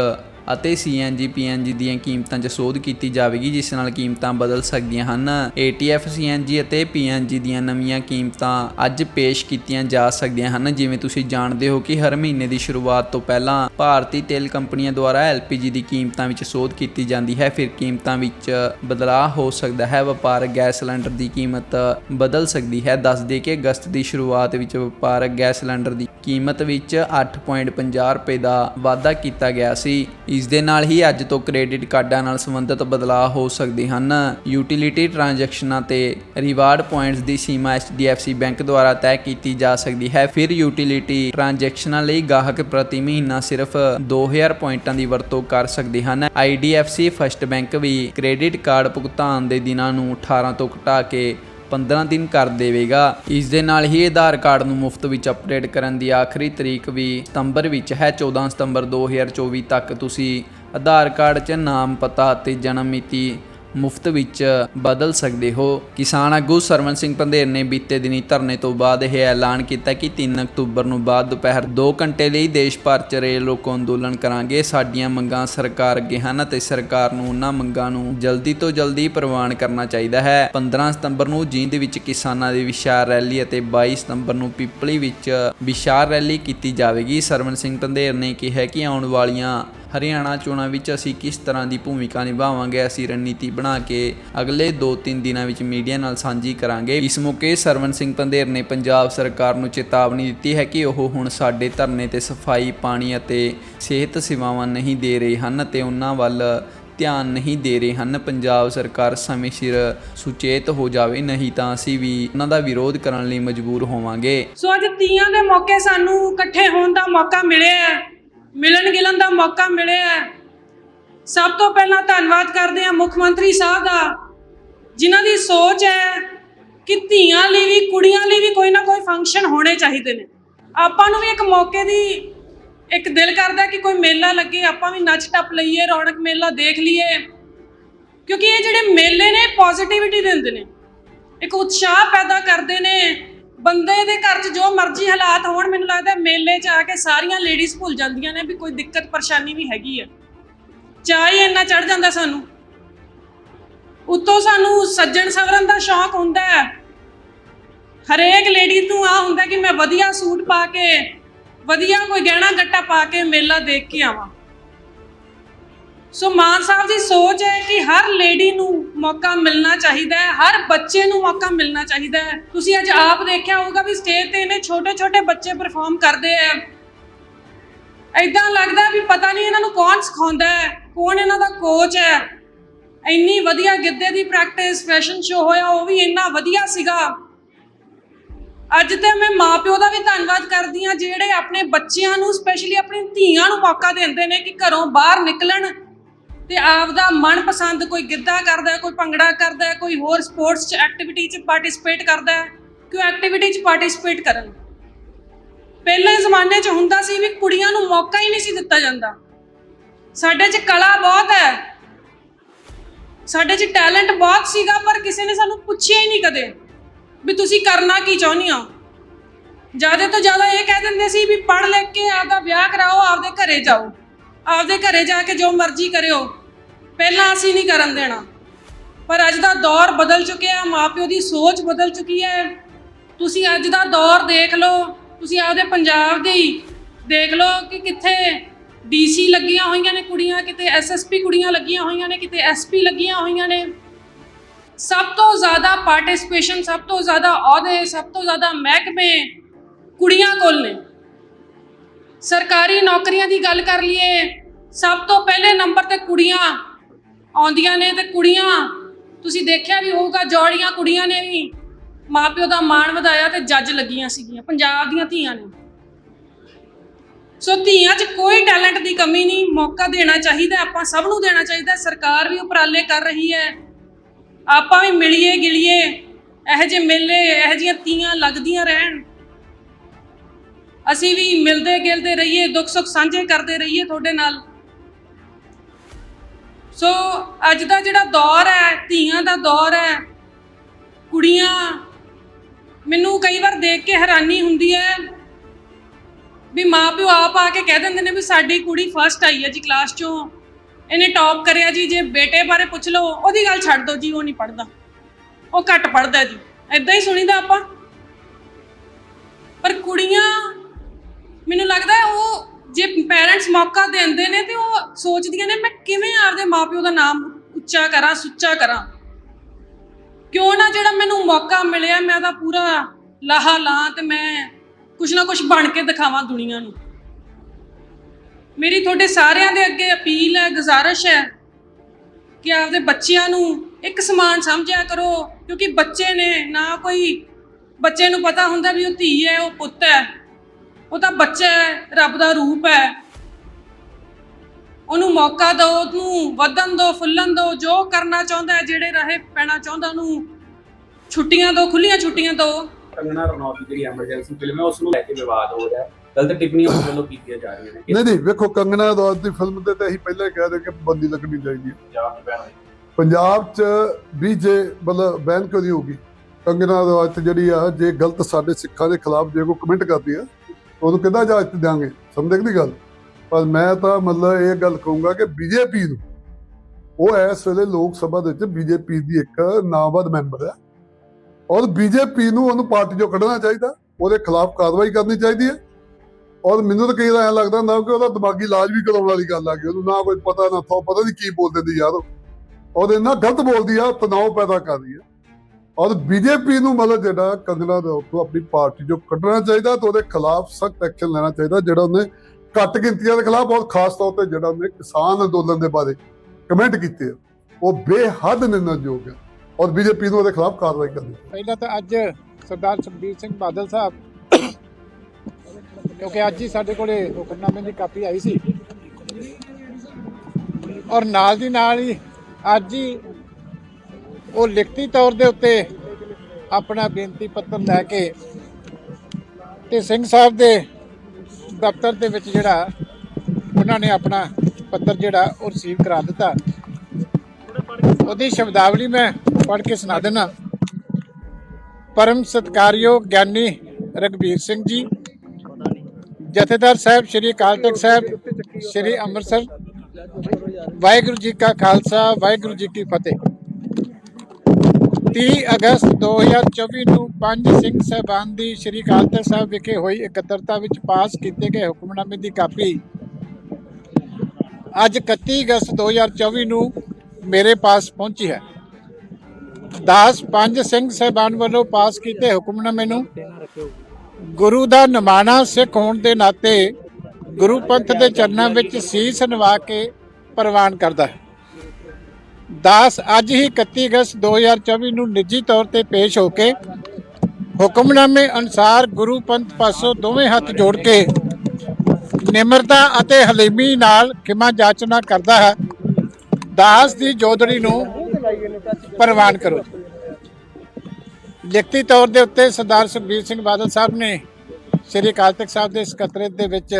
ਅਤੇ CNG PNG ਦੀਆਂ ਕੀਮਤਾਂ 'ਚ ਸੋਧ ਕੀਤੀ ਜਾਵੇਗੀ, ਜਿਸ ਨਾਲ ਕੀਮਤਾਂ ਬਦਲ ਸਕਦੀਆਂ ਹਨ। ATF CNG ਅਤੇ PNG ਦੀਆਂ ਨਵੀਆਂ ਕੀਮਤਾਂ ਅੱਜ ਪੇਸ਼ ਕੀਤੀਆਂ ਜਾ ਸਕਦੀਆਂ ਹਨ। ਜਿਵੇਂ ਤੁਸੀਂ ਜਾਣਦੇ ਹੋ ਕਿ ਹਰ ਮਹੀਨੇ ਦੀ ਸ਼ੁਰੂਆਤ ਤੋਂ ਪਹਿਲਾਂ ਭਾਰਤੀ ਤੇਲ ਕੰਪਨੀਆਂ ਦੁਆਰਾ LPG ਦੀ ਕੀਮਤਾਂ ਵਿੱਚ ਸੋਧ ਕੀਤੀ ਜਾਂਦੀ ਹੈ। ਫਿਰ ਕੀਮਤਾਂ ਵਿੱਚ ਬਦਲਾਅ ਹੋ ਸਕਦਾ ਹੈ। ਵਪਾਰਕ ਗੈਸ ਸਿਲੰਡਰ ਦੀ ਕੀਮਤ ਬਦਲ ਸਕਦੀ ਹੈ। ਦੱਸ ਦੇ ਕਿ ਅਗਸਤ ਦੀ ਸ਼ੁਰੂਆਤ ਵਿੱਚ ਵਪਾਰਕ ਗੈਸ ਸਿਲੰਡਰ ਦੀ ਕੀਮਤ ਵਿੱਚ 8.50 ਰੁਪਏ ਦਾ ਵਾਧਾ ਕੀਤਾ ਗਿਆ ਸੀ। ਇਸ ਦੇ ਨਾਲ ਹੀ ਅੱਜ ਤੋਂ ਕ੍ਰੈਡਿਟ ਕਾਰਡਾਂ ਨਾਲ ਸੰਬੰਧਿਤ ਬਦਲਾਅ ਹੋ ਸਕਦੇ ਹਨ। ਯੂਟਿਲਿਟੀ ਟ੍ਰਾਂਜੈਕਸ਼ਨਾਂ ਤੇ ਰਿਵਾਰਡ ਪੁਆਇੰਟਸ ਦੀ ਸੀਮਾ HDFC ਬੈਂਕ ਦੁਆਰਾ ਤੈਅ ਕੀਤੀ ਜਾ ਸਕਦੀ ਹੈ। ਫਿਰ ਯੂਟਿਲਿਟੀ ਟ੍ਰਾਂਜੈਕਸ਼ਨਾਂ ਲਈ ਗਾਹਕ ਪ੍ਰਤੀ ਮਹੀਨਾ ਸਿਰਫ 2000 ਪੁਆਇੰਟਾਂ ਦੀ ਵਰਤੋਂ ਕਰ ਸਕਦੇ ਹਨ। IDFC ਫਸਟ ਬੈਂਕ ਵੀ ਕ੍ਰੈਡਿਟ ਕਾਰਡ ਭੁਗਤਾਨ ਦੇ ਦਿਨਾਂ ਨੂੰ 18 ਤੋਂ ਘਟਾ ਕੇ 15 ਦਿਨ ਕਰ ਦੇਵੇਗਾ। ਇਸ ਦੇ ਨਾਲ ਹੀ ਆਧਾਰ ਕਾਰਡ ਨੂੰ ਮੁਫਤ ਵਿੱਚ ਅਪਡੇਟ ਕਰਨ ਦੀ ਆਖਰੀ ਤਰੀਕ ਵੀ ਸਤੰਬਰ ਵਿੱਚ ਹੈ 14 ਸਤੰਬਰ 2024 ਤੱਕ। ਤੁਸੀਂ ਆਧਾਰ ਕਾਰਡ 'ਚ ਨਾਮ, ਪਤਾ ਅਤੇ ਜਨਮ ਮਿਤੀ ਮੁਫਤ ਵਿੱਚ ਬਦਲ ਸਕਦੇ ਹੋ। ਕਿਸਾਨ ਆਗੂ ਸਰਵਨ ਸਿੰਘ ਪੰਧੇਰ ਨੇ ਬੀਤੇ ਦਿਨੀ ਧਰਨੇ ਤੋਂ ਬਾਅਦ ਇਹ ਐਲਾਨ ਕੀਤਾ ਕਿ 3 ਅਕਤੂਬਰ ਨੂੰ ਬਾਅਦ ਦੁਪਹਿਰ 2 ਘੰਟੇ ਲਈ ਦੇਸ਼ ਭਰ 'ਚ ਰੇਲ ਰੋਕੋ ਅੰਦੋਲਨ ਕਰਾਂਗੇ। ਸਾਡੀਆਂ ਮੰਗਾਂ ਸਰਕਾਰ ਅੱਗੇ ਹਨ ਅਤੇ ਸਰਕਾਰ ਨੂੰ ਉਹਨਾਂ ਮੰਗਾਂ ਨੂੰ ਜਲਦੀ ਤੋਂ ਜਲਦੀ ਪ੍ਰਵਾਨ ਕਰਨਾ ਚਾਹੀਦਾ ਹੈ। 15 ਸਤੰਬਰ ਨੂੰ ਜੀਂਦ ਵਿੱਚ ਕਿਸਾਨਾਂ ਦੀ ਵਿਸ਼ਾਲ ਰੈਲੀ ਅਤੇ 22 ਸਤੰਬਰ ਨੂੰ ਪਿਪਲੀ ਵਿੱਚ ਵਿਸ਼ਾਲ ਰੈਲੀ ਕੀਤੀ ਜਾਵੇਗੀ। ਸਰਵਨ ਸਿੰਘ ਪੰਧੇਰ ਨੇ ਕਿਹਾ ਕਿ ਆਉਣ ਵਾਲੀਆਂ ਹਰਿਆਣਾ ਚੋਣਾਂ ਵਿੱਚ ਅਸੀਂ ਕਿਸ ਤਰ੍ਹਾਂ ਦੀ ਭੂਮਿਕਾ ਨਿਭਾਵਾਂਗੇ, ਅਸੀਂ ਰਣਨੀਤੀ ਬਣਾ ਕੇ ਅਗਲੇ 2-3 ਦਿਨਾਂ ਵਿੱਚ ਮੀਡੀਆ ਨਾਲ ਸਾਂਝੀ ਕਰਾਂਗੇ। ਇਸ ਮੌਕੇ ਸਰਵਨ ਸਿੰਘ ਪੰਧੇਰ ਨੇ ਪੰਜਾਬ ਸਰਕਾਰ ਨੂੰ ਚੇਤਾਵਨੀ ਦਿੱਤੀ ਹੈ ਕਿ ਉਹ ਹੁਣ ਸਾਡੇ ਧਰਨੇ ਤੇ ਸਫ਼ਾਈ, ਪਾਣੀ ਅਤੇ ਸਿਹਤ ਸੇਵਾਵਾਂ ਨਹੀਂ ਦੇ ਰਹੇ ਹਨ ਤੇ ਉਹਨਾਂ ਵੱਲ ਧਿਆਨ ਨਹੀਂ ਦੇ ਰਹੇ ਹਨ। ਪੰਜਾਬ ਸਰਕਾਰ ਸਮੇਂ ਸਿਰ ਸੁਚੇਤ ਹੋ ਜਾਵੇ, ਨਹੀਂ ਤਾਂ ਅਸੀਂ ਵੀ ਉਹਨਾਂ ਦਾ ਵਿਰੋਧ ਕਰਨ ਲਈ ਮਜਬੂਰ ਹੋਵਾਂਗੇ। ਸੋ ਅੱਜ ਤੀਆਂ ਦੇ ਮੌਕੇ ਸਾਨੂੰ ਇਕੱਠੇ ਹੋਣ ਦਾ ਮੌਕਾ ਮਿਲਿਆ ਹੈ। ਮਿਲਣ ਗਿਲਣ ਦਾ ਮੌਕਾ ਮਿਲਿਆ ਹੈ। ਸਭ ਤੋਂ ਪਹਿਲਾਂ ਧੰਨਵਾਦ ਕਰਦੇ ਹਾਂ ਮੁੱਖ ਮੰਤਰੀ ਸਾਹਿਬ ਦਾ, ਜਿਨ੍ਹਾਂ ਦੀ ਸੋਚ ਹੈ ਕਿ ਧੀਆਂ ਲਈ ਵੀ, ਕੁੜੀਆਂ ਲਈ ਵੀ ਕੋਈ ਨਾ ਕੋਈ ਫੰਕਸ਼ਨ ਹੋਣੇ ਚਾਹੀਦੇ ਨੇ। ਆਪਾਂ ਨੂੰ ਵੀ ਇੱਕ ਮੌਕੇ ਦੀ ਇੱਕ ਦਿਲ ਕਰਦਾ ਕਿ ਕੋਈ ਮੇਲਾ ਲੱਗੇ, ਆਪਾਂ ਵੀ ਨੱਚ ਟੱਪ ਲਈਏ, ਰੌਣਕ ਮੇਲਾ ਦੇਖ ਲਈਏ। ਕਿਉਂਕਿ ਇਹ ਜਿਹੜੇ ਮੇਲੇ ਨੇ ਪੋਜ਼ਿਟਿਵਿਟੀ ਦਿੰਦੇ ਨੇ। ਇੱਕ ਉਤਸ਼ਾਹ ਪੈਦਾ ਕਰਦੇ ਨੇ। ਬੰਦੇ ਦੇ ਘਰ 'ਚ ਜੋ ਮਰਜ਼ੀ ਹਾਲਾਤ ਹੋਣ, ਮੈਨੂੰ ਲੱਗਦਾ ਮੇਲੇ 'ਚ ਆ ਕੇ ਸਾਰੀਆਂ ਲੇਡੀਜ਼ ਭੁੱਲ ਜਾਂਦੀਆਂ ਨੇ ਵੀ ਕੋਈ ਦਿੱਕਤ ਪਰੇਸ਼ਾਨੀ ਵੀ ਹੈਗੀ ਹੈ ਚਾਹ ਹੀ ਇੰਨਾ ਚੜ ਜਾਂਦਾ ਸਾਨੂੰ। ਉੱਤੋਂ ਸਾਨੂੰ ਸੱਜਣ ਸਵਰਨ ਦਾ ਸ਼ੌਂਕ ਹੁੰਦਾ ਹੈ। ਹਰੇਕ ਲੇਡੀ ਨੂੰ ਆ ਹੁੰਦਾ ਕਿ ਮੈਂ ਵਧੀਆ ਸੂਟ ਪਾ ਕੇ, ਵਧੀਆ ਕੋਈ ਗਹਿਣਾ ਗੱਟਾ ਪਾ ਕੇ ਮੇਲਾ ਦੇਖ ਕੇ ਆਵਾਂ। ਸੋ ਮਾਨ ਸਾਹਿਬ ਦੀ ਸੋਚ ਹੈ ਕਿ ਹਰ ਲੇਡੀ ਨੂੰ ਮੌਕਾ ਮਿਲਣਾ ਚਾਹੀਦਾ ਹੈ, ਹਰ ਬੱਚੇ ਨੂੰ ਮੌਕਾ ਮਿਲਣਾ ਚਾਹੀਦਾ ਹੈ। ਤੁਸੀਂ ਅੱਜ ਆਪ ਦੇਖਿਆ ਹੋਊਗਾ ਵੀ ਸਟੇਜ ਤੇ ਇਹਨੇ ਛੋਟੇ ਛੋਟੇ ਬੱਚੇ ਪਰਫਾਰਮ ਕਰਦੇ ਆ ਐਦਾਂ ਲੱਗਦਾ ਵੀ ਪਤਾ ਨਹੀਂ ਇਹਨਾਂ ਨੂੰ ਕੌਣ ਸਿਖਾਉਂਦਾ ਹੈ, ਕੌਣ ਇਹਨਾਂ ਦਾ ਕੋਚ ਹੈ। ਇੰਨੀ ਵਧੀਆ ਗਿੱਧੇ ਦੀ ਪ੍ਰੈਕਟਿਸ ਫੈਸ਼ਨ ਸ਼ੋ ਹੋਇਆ, ਉਹ ਵੀ ਇੰਨਾ ਵਧੀਆ ਸੀਗਾ। ਅੱਜ ਤੇ ਮੈਂ ਮਾਪਿਓ ਦਾ ਵੀ ਧੰਨਵਾਦ ਕਰਦੀ ਹਾਂ, ਜਿਹੜੇ ਆਪਣੇ ਬੱਚਿਆਂ ਨੂੰ ਸਪੈਸ਼ਲੀ ਆਪਣੀ ਧੀਆਂ ਨੂੰ ਮੌਕਾ ਦਿੰਦੇ ਨੇ ਕਿ ਘਰੋਂ ਬਾਹਰ ਨਿਕਲਣ। ਤੇ ਆਪਦਾ ਮਨਪਸੰਦ ਕੋਈ ਗਿੱਧਾ ਕਰਦਾ ਹੈ ਕੋਈ ਭੰਗੜਾ ਕਰਦਾ ਹੈ ਕੋਈ ਹੋਰ ਸਪੋਰਟਸ ਚ ਐਕਟੀਵਿਟੀ ਚ ਪਾਰਟਿਸਿਪੇਟ ਕਰਦਾ ਹੈ ਕਿ ਉਹ ਐਕਟੀਵਿਟੀ ਚ ਪਾਰਟਿਸਿਪੇਟ ਕਰਨ? ਪਹਿਲੇ ਜ਼ਮਾਨੇ 'ਚ ਹੁੰਦਾ ਸੀ ਵੀ ਕੁੜੀਆਂ ਨੂੰ ਮੌਕਾ ਹੀ ਨਹੀਂ ਸੀ ਦਿੱਤਾ ਜਾਂਦਾ। ਸਾਡੇ 'ਚ ਕਲਾ ਬਹੁਤ ਹੈ। ਸਾਡੇ 'ਚ ਟੈਲੈਂਟ ਬਹੁਤ ਸੀਗਾ, ਪਰ ਕਿਸੇ ਨੇ ਸਾਨੂੰ ਪੁੱਛਿਆ ਹੀ ਨਹੀਂ ਕਦੇ ਵੀ ਤੁਸੀਂ ਕਰਨਾ ਕੀ ਚਾਹੁੰਦੀ ਹੋ? ਜ਼ਿਆਦਾ ਤੋਂ ਜ਼ਿਆਦਾ ਇਹ ਕਹਿ ਦਿੰਦੇ ਸੀ ਵੀ ਪੜ੍ਹ ਲਿਖ ਕੇ ਆਪਦਾ ਵਿਆਹ ਕਰਾਓ, ਆਪਦੇ ਘਰੇ ਜਾਓ। ਆਪਦੇ ਘਰੇ ਜਾ ਕੇ ਜੋ ਮਰਜ਼ੀ ਕਰਿਓ। ਪਹਿਲਾਂ ਅਸੀਂ ਨਹੀਂ ਕਰਨ ਦੇਣਾ। ਪਰ ਅੱਜ ਦਾ ਦੌਰ ਬਦਲ ਚੁੱਕਿਆ, ਮਾਪਿਓ ਦੀ ਸੋਚ ਬਦਲ ਚੁੱਕੀ ਹੈ। ਤੁਸੀਂ ਅੱਜ ਦਾ ਦੌਰ ਦੇਖ ਲਓ, ਤੁਸੀਂ ਆਪਦੇ ਪੰਜਾਬ ਦੀ ਦੇਖ ਲਓ ਕਿ ਕਿੱਥੇ ਡੀਸੀ ਲੱਗੀਆਂ ਹੋਈਆਂ ਨੇ ਕੁੜੀਆਂ, ਕਿਤੇ ਐਸਐਸਪੀ ਕੁੜੀਆਂ ਲੱਗੀਆਂ ਹੋਈਆਂ ਨੇ, ਕਿਤੇ ਐਸਪੀ ਲੱਗੀਆਂ ਹੋਈਆਂ ਨੇ। ਸਭ ਤੋਂ ਜ਼ਿਆਦਾ ਪਾਰਟਿਸਿਪੇਸ਼ਨ, ਸਭ ਤੋਂ ਜ਼ਿਆਦਾ ਅਹੁਦੇ, ਸਭ ਤੋਂ ਜ਼ਿਆਦਾ ਮਹਿਕਮੇ ਕੁੜੀਆਂ ਕੋਲ ਨੇ। ਸਰਕਾਰੀ ਨੌਕਰੀਆਂ ਦੀ ਗੱਲ ਕਰ ਲਈਏ, ਸਭ ਤੋਂ ਪਹਿਲੇ ਨੰਬਰ ਤੇ ਕੁੜੀਆਂ ਆਉਂਦੀਆਂ ਨੇ ਤੇ ਕੁੜੀਆਂ, ਤੁਸੀਂ ਦੇਖਿਆ ਵੀ ਹੋਊਗਾ ਜੋੜੀਆਂ ਕੁੜੀਆਂ ਨੇ ਵੀ। ਮਾਪਿਓ ਦਾ ਮਾਣ ਵਧਾਇਆ ਤੇ ਜੱਜ ਲੱਗੀਆਂ ਸੀਗੀਆਂ, ਪੰਜਾਬ ਦੀਆਂ ਧੀਆਂ ਨੇ। ਸੋ ਧੀਆਂ 'ਚ ਕੋਈ ਟੈਲੈਂਟ ਦੀ ਕਮੀ ਨਹੀਂ, ਮੌਕਾ ਦੇਣਾ ਚਾਹੀਦਾ, ਆਪਾਂ ਸਭ ਨੂੰ ਦੇਣਾ ਚਾਹੀਦਾ, ਸਰਕਾਰ ਵੀ ਉਪਰਾਲੇ ਕਰ ਰਹੀ ਹੈ। ਆਪਾਂ ਵੀ ਮਿਲੀਏ, ਗਿਲੀਏ, ਇਹੋ ਜਿਹੇ ਮੇਲੇ, ਇਹੋ ਜਿਹੀਆਂ ਤੀਆਂ ਲੱਗਦੀਆਂ ਰਹਿਣ। ਅਸੀਂ ਵੀ ਮਿਲਦੇ, ਗਿਲਦੇ ਰਹੀਏ ਦੁੱਖ ਸੁੱਖ ਸਾਂਝੇ ਕਰਦੇ ਰਹੀਏ ਤੁਹਾਡੇ ਨਾਲ। ਸੋ ਅੱਜ ਦਾ ਜਿਹੜਾ ਦੌਰ ਹੈ, ਧੀਆਂ ਦਾ ਦੌਰ ਹੈ, ਕੁੜੀਆਂ, ਮੈਨੂੰ ਕਈ ਵਾਰ ਦੇਖ ਕੇ ਹੈਰਾਨੀ ਹੁੰਦੀ ਹੈ ਵੀ ਮਾਪਿਓ ਆਪ ਆ ਕੇ ਕਹਿ ਦਿੰਦੇ ਨੇ ਵੀ ਸਾਡੀ ਕੁੜੀ ਫਸਟ ਆਈ ਹੈ ਜੀ ਕਲਾਸ ਚੋਂ। ਇਹਨੇ ਟੌਪ ਕਰਿਆ ਜੀ, ਜੇ ਬੇਟੇ ਬਾਰੇ ਪੁੱਛ ਲਓ, ਉਹਦੀ ਗੱਲ ਛੱਡ ਦਿਓ ਜੀ, ਉਹ ਨਹੀਂ ਪੜਦਾ ਉਹ ਘੱਟ ਪੜਦਾ ਜੀ। ਐਦਾਂ ਹੀ ਸੁਣੀਦਾ ਆਪਾਂ। ਪਰ ਕੁੜੀਆਂ, ਮੈਨੂੰ ਲੱਗਦਾ ਉਹ ਜੇ ਪੇਰੈਂਟਸ ਮੌਕਾ ਦਿੰਦੇ ਨੇ ਤੇ ਉਹ ਸੋਚਦੀਆਂ ਨੇ, ਮੈਂ ਕਿਵੇਂ ਆਪਦੇ ਮਾਪਿਓ ਦਾ ਨਾਮ ਉੱਚਾ ਕਰਾਂ, ਸੁੱਚਾ ਕਰਾਂ? ਕਿਉਂ ਨਾ ਜਿਹੜਾ ਮੈਨੂੰ ਮੌਕਾ ਮਿਲਿਆ, ਮੈਂ ਤਾਂ ਪੂਰਾ ਲਾਹਾ ਲਾਂ ਤੇ ਮੈਂ ਕੁਛ ਨਾ ਕੁਛ ਬਣ ਕੇ ਦਿਖਾਵਾਂ ਦੁਨੀਆ ਨੂੰ। ਮੇਰੀ ਤੁਹਾਡੇ ਸਾਰਿਆਂ ਦੇ ਅੱਗੇ ਅਪੀਲ ਹੈ, ਗੁਜ਼ਾਰਿਸ਼ ਹੈ ਕਿ ਆਪਦੇ ਬੱਚਿਆਂ ਨੂੰ ਇੱਕ ਸਮਾਨ ਸਮਝਿਆ ਕਰੋ, ਕਿਉਂਕਿ ਬੱਚੇ ਨੇ ਨਾ ਕੋਈ, ਬੱਚੇ ਨੂੰ ਪਤਾ ਹੁੰਦਾ ਵੀ ਉਹ ਧੀ ਹੈ, ਉਹ ਪੁੱਤ ਹੈ। ਉਹ ਤਾਂ ਬੱਚਾ ਹੈ ਰੱਬ ਦਾ ਰੂਪ ਹੈ। ਉਹਨੂੰ ਮੌਕਾ ਦਿਓ ਉਹਨੂੰ ਵਧਣ ਦਿਓ ਫੁੱਲਣ ਦਿਓ ਜੋ ਕਰਨਾ ਚਾਹੁੰਦਾ ਹੈ ਜਿਹੜੇ ਰਾਹੇ ਪੈਣਾ ਚਾਹੁੰਦਾ ਉਹਨੂੰ ਛੁੱਟੀਆਂ ਦਿਓ ਖੁੱਲੀਆਂ ਛੁੱਟੀਆਂ ਦਿਓ। ਕੰਗਨਾ ਰਣੌਤ ਦੀ ਜਿਹੜੀ ਐਮਰਜੈਂਸੀ ਫਿਲਮ ਹੈ ਉਸ ਨੂੰ ਲੈ ਕੇ ਵਿਵਾਦ ਹੋ ਰਿਹਾ ਹੈ। ਗਲਤ ਟਿੱਪਣੀਆਂ ਉਸ ਵੱਲੋਂ ਕੀਤੀਆਂ ਜਾ ਰਹੀਆਂ ਨੇ। ਨਹੀਂ ਨਹੀਂ ਵੇਖੋ ਕੰਗਨਾ ਰਣੌਤ ਦੀ ਫਿਲਮ ਤੇ ਤਾਂ ਅਸੀਂ ਪਹਿਲਾਂ ਹੀ ਕਹਿ ਦੇ ਕਿ ਪਾਬੰਦੀ ਲੱਗਣੀ ਚਾਹੀਦੀ ਹੈ। ਪੰਜਾਬ ਭੈਣ ਪੰਜਾਬ 'ਚ ਵੀ ਜੇ ਮਤਲਬ ਬੈਨ ਕਿਉਂ ਨਹੀਂ ਹੋਗੀ ਕੰਗਨਾ ਰਣੌਤ ਜਿਹੜੀ ਆ ਜੇ ਗਲਤ ਸਾਡੇ ਸਿੱਖਾਂ ਦੇ ਖਿਲਾਫ ਜੇ ਕੋਈ ਕਮੈਂਟ ਕਰਦੀ ਆ ਉਹਨੂੰ ਕਿੱਦਾਂ ਇਜਾਜ਼ਤ ਦਿਆਂਗੇ? ਸਮਝਦੇ ਦੀ ਗੱਲ? ਪਰ ਮੈਂ ਤਾਂ ਮਤਲਬ ਇਹ ਗੱਲ ਕਹੂੰਗਾ ਕਿ ਬੀਜੇਪੀ ਨੂੰ, ਉਹ ਇਸ ਵੇਲੇ ਲੋਕ ਸਭਾ ਦੇ ਵਿੱਚ ਬੀਜੇਪੀ ਦੀ ਇੱਕ ਨਾਮਵਦ ਮੈਂਬਰ ਹੈ। ਔਰ ਬੀਜੇਪੀ ਨੂੰ ਉਹਨੂੰ ਪਾਰਟੀ ਚੋਂ ਕੱਢਣਾ ਚਾਹੀਦਾ, ਉਹਦੇ ਖਿਲਾਫ ਕਾਰਵਾਈ ਕਰਨੀ ਚਾਹੀਦੀ ਹੈ। ਔਰ ਮੈਨੂੰ ਤਾਂ ਕਈ ਵਾਰ ਐਂ ਲੱਗਦਾ ਹੁੰਦਾ ਕਿ ਉਹਦਾ ਦਿਮਾਗੀ ਇਲਾਜ ਵੀ ਕਰਾਉਣ ਵਾਲੀ ਗੱਲ ਆ ਗਈ, ਉਹਨੂੰ ਨਾ ਕੋਈ ਪਤਾ ਨਾ ਥੋ, ਪਤਾ ਨਹੀਂ ਕੀ ਬੋਲ ਦਿੰਦੀ ਯਾਰ ਉਹ। ਔਰ ਇੰਨਾ ਗਲਤ ਬੋਲਦੀ ਆ ਤਣਾਅ ਪੈਦਾ ਕਰਦੀ ਆ ਔਰ ਬੀਜੇਪੀ ਨੂੰ ਮਤਲਬ ਜਿਹੜਾ ਕੰਗਨਾ ਦਾ ਤੋਂ ਆਪਣੀ ਪਾਰਟੀ ਚੋਂ ਕੱਢਣਾ ਚਾਹੀਦਾ ਤੇ ਉਹਦੇ ਖਿਲਾਫ ਸਖਤ ਐਕਸ਼ਨ ਲੈਣਾ ਚਾਹੀਦਾ, ਜਿਹੜਾ ਉਹਨੇ ਘੱਟ ਗਿਣਤੀਆਂ ਦੇ ਖਿਲਾਫ ਔਰ ਖਾਸ ਤੌਰ ਤੇ ਜਿਹੜਾ ਉਹਨੇ ਕਿਸਾਨ ਅੰਦੋਲਨ ਦੇ ਬਾਰੇ ਕਮੈਂਟ ਕੀਤੇ ਉਹ ਬੇਹੱਦ ਨਿੰਦਣਯੋਗ ਹੈ ਔਰ ਬੀਜੇਪੀ ਨੂੰ ਉਹਦੇ ਖਿਲਾਫ ਕਾਰਵਾਈ ਕਰਨੀ ਪਹਿਲਾਂ ਤਾਂ ਅੱਜ ਸਰਦਾਰ ਸੁਖਬੀਰ ਸਿੰਘ ਬਾਦਲ ਸਾਹਿਬ, ਕਿਉਂਕਿ ਅੱਜ ਹੀ ਸਾਡੇ ਕੋਲੇ ਹੁਕਮਨਾਮੇ ਦੀ ਕਾਪੀ ਆਈ ਸੀ। ਔਰ ਨਾਲ ਦੀ ਨਾਲ ਹੀ ਅੱਜ ਹੀ ਉਹ ਲਿਖਤੀ ਤੌਰ ਦੇ ਉੱਤੇ ਆਪਣਾ ਬੇਨਤੀ ਪੱਤਰ ਲੈ ਕੇ ਤੇ ਸਿੰਘ ਸਾਹਿਬ ਦੇ ਦਫ਼ਤਰ ਦੇ ਵਿੱਚ ਜਿਹੜਾ ਉਹਨਾਂ ਨੇ ਆਪਣਾ ਪੱਤਰ ਜਿਹੜਾ ਉਹ ਰਿਸੀਵ ਕਰਾ ਦਿੱਤਾ। ਉਹਦੀ ਸ਼ਬਦਾਵਲੀ ਮੈਂ ਪੜ੍ਹ ਕੇ ਸੁਣਾ ਦੇਣਾ ਪਰਮ ਸਤਕਾਰਯੋਗ ਗਿਆਨੀ ਰਗਵੀਰ ਸਿੰਘ ਜੀ, ਜਥੇਦਾਰ ਸਾਹਿਬ ਸ਼੍ਰੀ ਅਕਾਲ ਤਖਤ ਸਾਹਿਬ, ਸ਼੍ਰੀ ਅੰਮ੍ਰਿਤਸਰ, ਵਾਹਿਗੁਰੂ ਜੀ ਕਾ ਖਾਲਸਾ, ਵਾਹਿਗੁਰੂ ਜੀ ਕੀ ਫਤਿਹ। 30 ਅਗਸਤ 2024 ਨੂੰ ਪੰਜ ਸਿੰਘ ਸਹਿਬਾਨ ਦੀ ਸ੍ਰੀ ਅਕਾਲ ਤਖਤ ਸਾਹਿਬ ਵਿਖੇ ਹੋਈ ਇਕੱਤਰਤਾ ਵਿੱਚ ਪਾਸ ਕੀਤੇ ਗਏ ਹੁਕਮਨਾਮੇ ਦੀ ਕਾਪੀ। ਅੱਜ 31 ਅਗਸਤ 2024 ਨੂੰ ਮੇਰੇ ਪਾਸ ਪਹੁੰਚੀ ਹੈ। ਦਾਸ ਪੰਜ ਸਿੰਘ ਸਹਿਬਾਨ ਵੱਲੋਂ ਪਾਸ ਕੀਤੇ ਹੁਕਮਨਾਮੇ ਨੂੰ ਗੁਰੂ ਦਾ ਨਿਮਾਣਾ ਸਿੱਖ ਹੋਣ ਦੇ ਨਾਤੇ ਗੁਰੂ ਪੰਥ ਦੇ ਚਰਨਾਂ ਵਿੱਚ ਸੀਸ ਨਵਾ ਕੇ ਪ੍ਰਵਾਨ ਕਰਦਾ ਹੈ। ਦਾਸ ਅੱਜ ਹੀ 31 ਅਗਸਤ 2024 ਨੂੰ ਨਿੱਜੀ ਤੌਰ ਤੇ ਪੇਸ਼ ਹੋ ਕੇ ਹੁਕਮਨਾਮੇ ਅਨੁਸਾਰ ਗੁਰੂ ਪੰਥ ਪਾਸੋਂ ਦੋਵੇਂ ਹੱਥ ਜੋੜ ਕੇ ਨਿਮਰਤਾ ਅਤੇ ਹਲੀਮੀ ਨਾਲ ਖਿਮਾ ਜਾਚਨਾ ਕਰਦਾ ਹੈ। ਦਾਸ ਦੀ ਜੋਦੜੀ ਨੂੰ ਪ੍ਰਵਾਨ ਕਰੋ। ਲਿਖਤੀ ਤੌਰ ਦੇ ਉੱਤੇ ਸਰਦਾਰ ਸੁਖਬੀਰ ਸਿੰਘ ਬਾਦਲ ਸਾਹਿਬ ਨੇ ਸ੍ਰੀ ਅਕਾਲ ਤਖਤ ਸਾਹਿਬ ਦੇ ਸਕੱਤਰੇਤ ਦੇ ਵਿੱਚ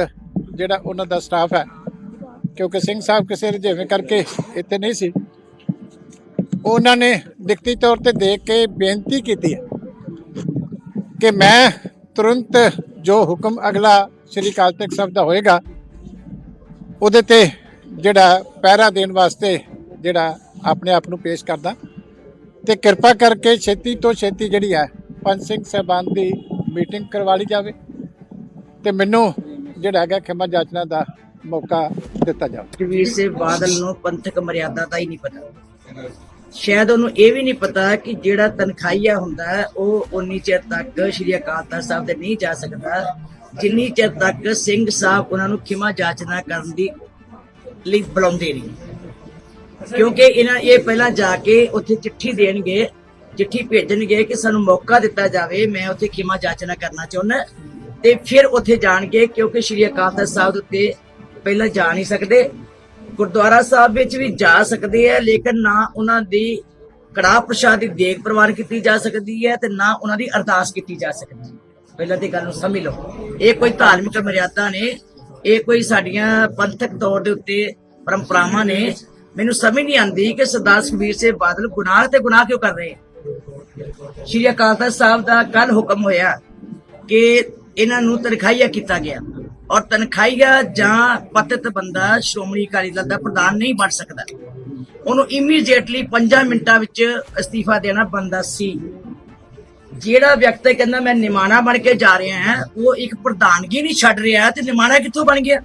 ਜਿਹੜਾ ਉਹਨਾਂ ਦਾ ਸਟਾਫ ਹੈ, ਕਿਉਂਕਿ ਸਿੰਘ ਸਾਹਿਬ ਕਿਸੇ ਰੁਝੇਵੇਂ ਕਰਕੇ ਇੱਥੇ ਨਹੀਂ ਸੀ। ਉਹਨਾਂ ਨੇ ਲਿਖਤੀ ਤੌਰ ਤੇ ਦੇਖ ਕੇ ਬੇਨਤੀ ਕੀਤੀ ਹੈ ਕਿ ਮੈਂ ਤੁਰੰਤ ਜੋ ਹੁਕਮ ਅਗਲਾ ਸ੍ਰੀ ਅਕਾਲ ਤਖਤ ਸਾਹਿਬ ਦਾ ਹੋਏਗਾ, ਉਹਦੇ ਤੇ ਜਿਹੜਾ ਪਹਿਰਾ ਦੇਣ ਵਾਸਤੇ ਜਿਹੜਾ ਆਪਣੇ ਆਪ ਨੂੰ ਪੇਸ਼ ਕਰਦਾ। ਤੇ ਕਿਰਪਾ ਕਰਕੇ ਛੇਤੀ ਤੋਂ ਛੇਤੀ ਜਿਹੜੀ ਹੈ, ਪੰਜ ਸਿੰਘ ਸਾਹਿਬਾਨ ਦੀ ਮੀਟਿੰਗ ਕਰਵਾ ਲਈ ਜਾਵੇ ਤੇ ਮੈਨੂੰ ਜਿਹੜਾ ਹੈਗਾ ਖਿਮਾ ਜਾਚਨਾ ਦਾ ਮੌਕਾ ਦਿੱਤਾ ਜਾਵੇ। ਵੀਰ ਸਿੰਘ ਬਾਦਲ ਨੂੰ ਪੰਥਕ ਮਰਿਆਦਾ ਦਾ ਹੀ ਨਹੀਂ ਪਤਾ। ਸ਼ਾਇਦ ਉਹਨੂੰ ਇਹ ਵੀ ਨਹੀਂ ਪਤਾ ਕਿ ਜਿਹੜਾ ਤਨਖਾਹੀਆ ਹੁੰਦਾ, ਉਹ ਉਨੀ ਚਿਰ ਤੱਕ ਸ਼੍ਰੀ ਅਕਾਲ ਤਖਤ ਸਾਹਿਬ ਤੇ ਨਹੀਂ ਜਾ ਸਕਦਾ। ਜਿੰਨੀ ਚਿਰ ਤੱਕ ਸਿੰਘ ਸਾਹਿਬ ਉਹਨਾਂ ਨੂੰ ਖਿਮਾ ਜਾਚਨਾ ਕਰਨ ਦੀ ਲਈ ਬੁਲਾਉਂਦੇ ਨਹੀਂ। ਕਿਉਂਕਿ ਇਹਨਾਂ ਇਹ ਪਹਿਲਾਂ ਜਾ ਕੇ ਉੱਥੇ ਚਿੱਠੀ ਦੇਣਗੇ, ਚਿੱਠੀ ਭੇਜਣਗੇ ਕਿ ਸਾਨੂੰ ਮੌਕਾ ਦਿੱਤਾ ਜਾਵੇ, ਮੈਂ ਉੱਥੇ ਖਿਮਾ ਜਾਚਨਾ ਕਰਨਾ ਚਾਹੁੰਦਾ। ਤੇ ਫਿਰ ਉੱਥੇ ਜਾਣਗੇ ਕਿਉਂਕਿ ਸ਼੍ਰੀ ਅਕਾਲ ਤਖਤ ਸਾਹਿਬ ਦੇ ਉੱਤੇ ਪਹਿਲਾਂ ਜਾ ਨਹੀਂ ਸਕਦੇ। ਗੁਰਦੁਆਰਾ ਸਾਹਿਬ ਵਿੱਚ ਵੀ ਜਾ ਸਕਦੇ ਆ ਲੇਕਿਨ ਨਾ ਉਹਨਾਂ ਦੀ ਕੜਾਹ ਪ੍ਰਸ਼ਾਦ ਦੀ ਦੇਗ ਪ੍ਰਵਾਨ ਕੀਤੀ ਜਾ ਸਕਦੀ ਹੈ ਤੇ ਨਾ ਉਹਨਾਂ ਦੀ ਅਰਦਾਸ ਕੀਤੀ ਜਾ ਸਕਦੀ ਹੈ। ਪਹਿਲਾਂ ਤੇ ਗੱਲ ਨੂੰ ਸਮਝ ਲਓ। ਇਹ ਕੋਈ ਧਾਰਮਿਕ ਮਰਿਆਦਾ ਨੇ, ਇਹ ਕੋਈ ਸਾਡੀਆਂ ਪੰਥਕ ਤੌਰ ਦੇ ਉੱਤੇ ਪਰੰਪਰਾਵਾਂ ਨੇ। ਮੈਨੂੰ ਸਮਝ ਨਹੀਂ ਆਉਂਦੀ ਕਿ ਸਰਦਾਰ ਸੁਖਬੀਰ ਸਿੰਘ ਬਾਦਲ ਗੁਨਾਹ ਤੇ ਗੁਨਾਹ ਕਿਉਂ ਕਰ ਰਹੇ ਸ਼੍ਰੀ ਅਕਾਲ ਤਖਤ ਸਾਹਿਬ ਦਾ ਕੱਲ ਹੁਕਮ ਹੋਇਆ ਕਿ ਇਹਨਾਂ ਨੂੰ ਤਨਖਾਹੀਆ ਕੀਤਾ ਗਿਆ। ਔਰ ਤਨਖਾਹੀਆ ਜਾਂ ਪਤਿਤ ਬੰਦਾ ਸ਼੍ਰੋਮਣੀ ਅਕਾਲੀ ਦਲ ਦਾ ਪ੍ਰਧਾਨ ਨਹੀਂ ਬਣ ਸਕਦਾ। ਉਹਨੂੰ ਇਮੀਡੀਏਟਲੀ 5 ਮਿੰਟਾਂ ਵਿੱਚ ਅਸਤੀਫਾ ਦੇਣਾ ਬੰਦਾ ਸੀ। ਜਿਹੜਾ ਵਿਅਕਤੀ ਕਹਿੰਦਾ ਮੈਂ ਨਿਮਾਣਾ ਬਣ ਕੇ ਜਾ ਰਿਹਾ ਹਾਂ, ਉਹ ਇੱਕ ਪ੍ਰਧਾਨਗੀ ਨਹੀਂ ਛੱਡ ਰਿਹਾ ਤੇ ਨਿਮਾਣਾ ਕਿੱਥੋਂ ਬਣ ਗਿਆ?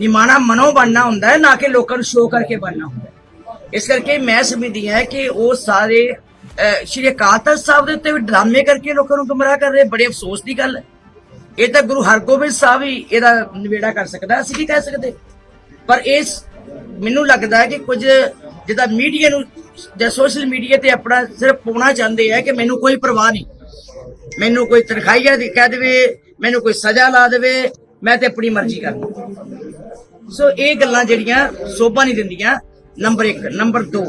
ਨਿਮਾਣਾ ਮਨੋਂ ਬਣਨਾ ਹੁੰਦਾ ਹੈ, ਨਾ ਕਿ ਲੋਕਾਂ ਨੂੰ ਸ਼ੋਅ ਕਰਕੇ ਬਣਨਾ ਹੁੰਦਾ ਇਸ ਕਰਕੇ ਮੈਂ ਸਮਝਦੀ ਹਾਂ ਕਿ ਉਹ ਸਾਰੇ ਸ਼੍ਰੀ ਅਕਾਲ ਤਖਤ ਸਾਹਿਬ ਦੇ ਉੱਤੇ ਵੀ ਡਰਾਮੇ ਕਰਕੇ ਲੋਕਾਂ ਨੂੰ ਗੁੰਮਰਾਹ ਕਰ ਰਹੇ, ਬੜੇ ਅਫਸੋਸ ਦੀ ਗੱਲ ਹੈ। ਇਹ ਤਾਂ ਗੁਰੂ ਹਰਗੋਬਿੰਦ ਸਾਹਿਬ ਹੀ ਇਹਦਾ ਨਿਬੇੜਾ ਕਰ ਸਕਦਾ, ਅਸੀਂ ਕੀ ਕਹਿ ਸਕਦੇ। ਪਰ ਇਸ ਮੈਨੂੰ ਲੱਗਦਾ ਹੈ ਕਿ ਕੁਝ ਜਿੱਦਾਂ ਮੀਡੀਆ ਨੂੰ, ਜਾਂ ਸੋਸ਼ਲ ਮੀਡੀਆ ਤੇ ਆਪਣਾ ਸਿਰਫ ਪਾਉਣਾ ਚਾਹੁੰਦੇ ਆ ਕਿ ਮੈਨੂੰ ਕੋਈ ਪਰਵਾਹ ਨਹੀਂ। ਮੈਨੂੰ ਕੋਈ ਤਨਖਾਹੀਆ ਦੀ ਕਹਿ ਦੇਵੇ, ਮੈਨੂੰ ਕੋਈ ਸਜ਼ਾ ਲਾ ਦੇਵੇ, ਮੈਂ ਤੇ ਆਪਣੀ ਮਰਜ਼ੀ ਕਰਨੀ ਸੋ ਇਹ ਗੱਲਾਂ ਜਿਹੜੀਆਂ ਸੋਭਾ ਨਹੀਂ ਦਿੰਦੀਆਂ। ਨੰਬਰ 1 ਨੰਬਰ 2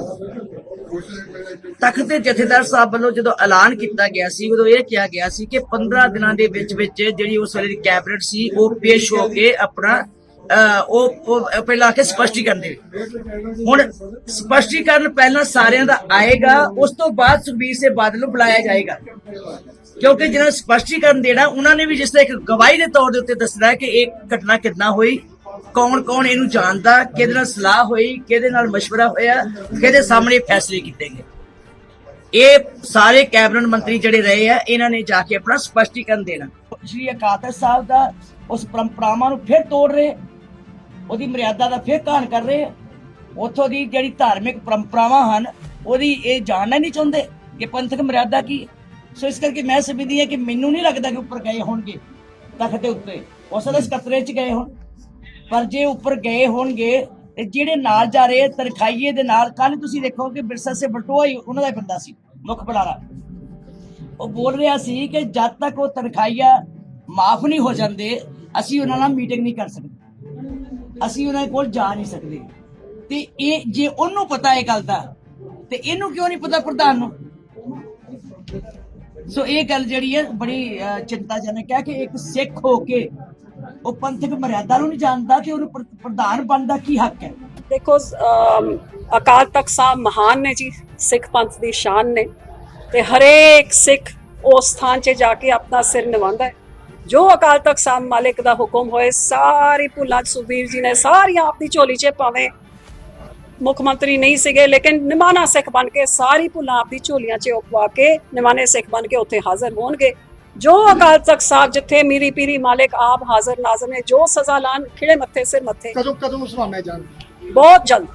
ਤਖਤ ਦੇ ਜਥੇਦਾਰ ਸਾਹਿਬ ਵੱਲੋਂ ਜਦੋਂ ਐਲਾਨ ਕੀਤਾ ਗਿਆ ਸੀ, ਉਦੋਂ ਇਹ ਕਿਹਾ ਗਿਆ ਸੀ ਕਿ 15 ਦਿਨਾਂ ਦੇ ਵਿੱਚ ਵਿੱਚ ਜਿਹੜੀ ਉਸ ਵੇਲੇ ਦੀ ਕੈਬਨਿਟ ਸੀ, ਉਹ ਪੇਸ਼ ਹੋ ਕੇ ਆਪਣਾ ਉਹ ਪਹਿਲਾਂ ਆ ਕੇ ਸਪਸ਼ਟੀਕਰਨ ਦੇ ਹੁਣ ਸਪਸ਼ਟੀਕਰਨ ਪਹਿਲਾਂ ਸਾਰਿਆਂ ਦਾ ਆਏਗਾ, ਉਸ ਤੋਂ ਬਾਅਦ ਸੁਖਬੀਰ ਸਿੰਘ ਬਾਦਲ ਨੂੰ ਬੁਲਾਇਆ ਜਾਏਗਾ। ਕਿਉਂਕਿ ਜਿਹਨਾਂ ਸਪਸ਼ਟੀਕਰਨ ਦੇਣਾ, ਉਹਨਾਂ ਨੇ ਵੀ ਜਿਸ ਤਰ੍ਹਾਂ ਇੱਕ ਗਵਾਹੀ ਦੇ ਤੌਰ ਦੇ ਉੱਤੇ ਦੱਸਣਾ ਹੈ ਕਿ ਇਹ ਘਟਨਾ ਕਿੱਦਾਂ ਹੋਈ। ਕੌਣ ਕੌਣ ਇਹਨੂੰ ਜਾਣਦਾ ਕਿਹਦੇ ਨਾਲ ਸਲਾਹ ਹੋਈ ਕਿਹਦੇ ਨਾਲ مشورہ ਹੋਇਆ ਕਿਹਦੇ ਸਾਹਮਣੇ ਫੈਸਲੇ ਕੀਤੇ ਗਏ ਇਹ ਸਾਰੇ ਕੈਬਨਿਟ ਮੰਤਰੀ ਜਿਹੜੇ ਰਹੇ ਆ ਇਹਨਾਂ ਨੇ ਜਾ ਕੇ ਆਪਣਾ ਸਪਸ਼ਟੀਕਰਨ ਦੇਣਾ ਸ਼੍ਰੀ ਅਕਾਲ ਤਖਤ ਸਾਹਿਬ ਦਾ ਉਸ ਪਰੰਪਰਾਵਾਂ ਨੂੰ ਫਿਰ ਤੋੜ ਰਹੇ ਉਹਦੀ ਮਰਿਆਦਾ ਦਾ ਫਿਰ ਘਾਣ ਕਰ ਰਹੇ ਆ। ਉੱਥੋਂ ਦੀ ਜਿਹੜੀ ਧਾਰਮਿਕ ਪਰੰਪਰਾਵਾਂ ਹਨ ਉਹਦੀ ਇਹ ਜਾਣਨਾ ਨਹੀਂ ਚਾਹੁੰਦੇ ਕਿ ਪੰਥਕ ਮਰਿਆਦਾ ਕੀ ਹੈ। ਸੋ ਇਸ ਕਰਕੇ ਮੈਂ ਸਮਝਦੀ ਹਾਂ ਕਿ ਮੈਨੂੰ ਨਹੀਂ ਲੱਗਦਾ ਕਿ ਉੱਪਰ ਗਏ ਹੋਣਗੇ ਤਖਤ ਦੇ ਉੱਤੇ ਉਸ ਦੇ ਸਕੱਤਰੇ 'ਚ ਗਏ ਹੋਣ ਪਰ ਜੇ ਉੱਪਰ ਗਏ ਹੋਣਗੇ ਤੇ ਜਿਹੜੇ ਨਾਲ ਜਾ ਰਹੇ ਆ, ਦੇ ਨਾਲ ਕੱਲ ਤੁਸੀਂ ਦੇਖੋ ਬਿਰਸਾ ਸੇ ਬਟੋਆ ਹੀ ਉਹਨਾਂ ਦਾ ਬੰਦਾ ਸੀ ਮੁੱਖ ਬੁਲਾਰਾ। ਉਹ ਬੋਲ ਰਿਹਾ ਸੀ ਕਿ ਜਦ ਤੱਕ ਉਹ ਤਨਖਾਹੀਆ ਮਾਫ ਨਹੀਂ ਹੋ ਜਾਂਦੇ ਅਸੀਂ ਉਹਨਾਂ ਨਾਲ ਮੀਟਿੰਗ ਨਹੀਂ ਕਰ ਸਕਦੇ। ਅਸੀਂ ਉਹਨਾਂ ਕੋਲ ਜਾ ਨਹੀਂ ਸਕਦੇ। ਤੇ ਇਹ ਜੇ ਉਹਨੂੰ ਪਤਾ ਇਹ ਗੱਲ ਦਾ ਤੇ ਇਹਨੂੰ ਕਿਉਂ ਨਹੀਂ ਪਤਾ ਪ੍ਰਧਾਨ ਨੂੰ? ਸੋ ਇਹ ਗੱਲ ਜਿਹੜੀ ਹੈ ਬੜੀ ਚਿੰਤਾਜਨਕ ਹੈ ਕਿ ਇੱਕ ਸਿੱਖ ਹੋ ਕੇ ਉਹ ਪੰਥਕ ਮਰਿਆਦਾ ਨੂੰ ਨਹੀਂ ਜਾਣਦਾ ਕਿ ਉਹਨੂੰ ਪ੍ਰਧਾਨ ਬਣਨ ਕੀ ਹੱਕ ਹੈ। ਦੇਖੋ ਅਕਾਲ ਤਖਤ ਸਾਹਿਬ ਮਹਾਨ ਨੇ ਜੀ, ਸਿੱਖ ਪੰਥ ਦੀ ਸ਼ਾਨ ਨੇ ਤੇ ਹਰੇਕ ਸਿੱਖ ਉਸ ਸਥਾਨ 'ਚ ਜਾ ਕੇ ਆਪਣਾ ਸਿਰ ਨਿਵਾਉਂਦਾ ਹੈ। ਜੋ ਅਕਾਲ ਤਖਤ ਸਾਹਿਬ ਮਾਲਿਕ ਦਾ ਹੁਕਮ ਹੋਏ, ਸਾਰੀ ਭੁੱਲਾਂ 'ਚ ਸੁਖਬੀਰ ਜੀ ਨੇ ਸਾਰੀਆਂ ਆਪਣੀ ਝੋਲੀ 'ਚ ਭਾਵੇਂ ਮੁੱਖ ਮੰਤਰੀ ਨਹੀਂ ਸੀਗੇ, ਲੇਕਿਨ ਨਿਮਾਣਾ ਸਿੱਖ ਬਣ ਕੇ ਸਾਰੀ ਭੁੱਲਾਂ ਆਪਦੀ ਝੋਲੀਆਂ 'ਚ ਉਪਵਾ ਕੇ, ਨਿਮਾਣੇ ਸਿੱਖ ਬਣ ਕੇ ਉੱਥੇ ਹਾਜ਼ਰ ਹੋਣਗੇ। ਜੋ ਅਕਾਲ ਤਖਤ ਸਾਹਿਬ ਜਿੱਥੇ ਮੀਰੀ ਪੀਰੀ ਮਾਲਿਕ ਆਪ ਹਾਜ਼ਰ ਨਾਜ਼ਰ ਨੇ ਜੋ ਸਜ਼ਾ ਲਾਣ ਖਿੜੇ ਮੱਥੇ ਸਿਰ ਮੱਥੇ। ਕਦੋਂ ਕਦੋਂ ਸੁਣਾਉਣਾ ਜਾਣ ਬਹੁਤ ਜਲਦ।